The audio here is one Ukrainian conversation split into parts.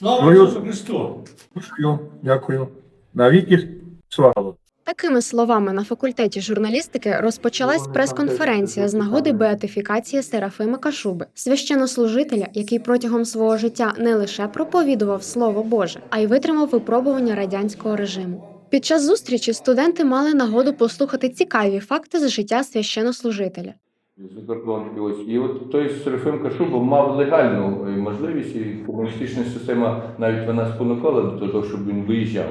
Слава Твою- Ісусу Христу! Дякую, дякую. Навіки слава. Такими словами на факультеті журналістики розпочалась прес-конференція з нагоди беатифікації Серафима Кашуби, священнослужителя, який протягом свого життя не лише проповідував слово Боже, а й витримав випробування радянського режиму. Під час зустрічі студенти мали нагоду послухати цікаві факти з життя священнослужителя. Ось. І от той Серафим Кашуба мав легальну е, можливість, і комуністична система навіть вона спонукала до того, щоб він виїжджав.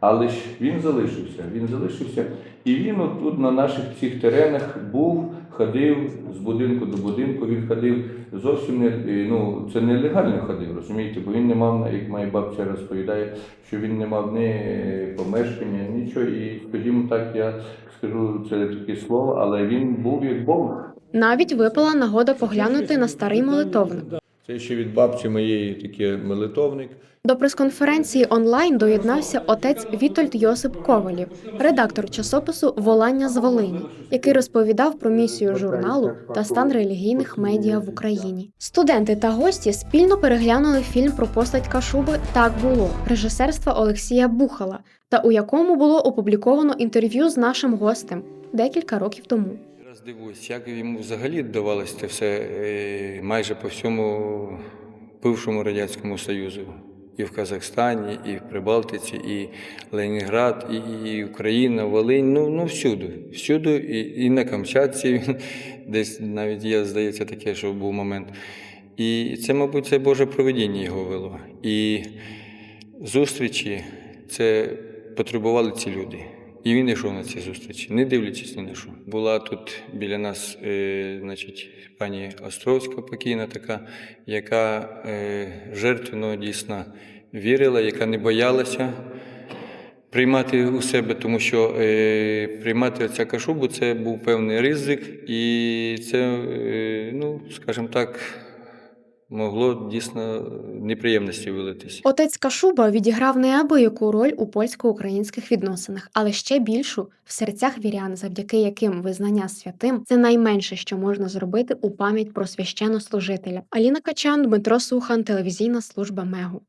Але ж він залишився. Він залишився. І він от тут на наших цих теренах був, ходив з будинку до будинку. Він ходив зовсім не е, ну це нелегально ходив, розумієте, бо він не мав, як моя бабця розповідає, що він не мав ні е, помешкання, нічого. І скажімо так, я скажу це таке слово, але він був як Бог. Навіть випала нагода поглянути на старий молитовник. Це ще від бабці моєї такий молитовник. До прес-конференції онлайн доєднався отець Вітольд Йосип Ковалів, редактор часопису Волання з Волині, який розповідав про місію журналу та стан релігійних медіа в Україні. Студенти та гості спільно переглянули фільм про постать Кашуби Так було режисерства Олексія Бухала, та у якому було опубліковано інтерв'ю з нашим гостем декілька років тому. Раз дивуюсь, як йому взагалі давалося це все е, майже по всьому бившому Радянському Союзу. І в Казахстані, і в Прибалтиці, і Ленінград, і, і Україна, Волинь, ну, ну всюди. Всюди, і, і на Камчатці десь навіть є, здається, таке, що був момент. І це, мабуть, це Боже проведіння його вело. І зустрічі це потребували ці люди. І він йшов на ці зустрічі, не дивлячись ні на що. Була тут біля нас, е, значить, пані Островська покійна така, яка е, жертвенно дійсно вірила, яка не боялася приймати у себе, тому що е, приймати ця кашубу це був певний ризик, і це, е, ну, скажімо так, могло дійсно неприємності вилитися. Отець Кашуба відіграв неабияку роль у польсько-українських відносинах, але ще більшу в серцях вірян, завдяки яким визнання святим це найменше, що можна зробити у пам'ять про священнослужителя. Аліна Качан, Дмитро Сухан, телевізійна служба Мегу.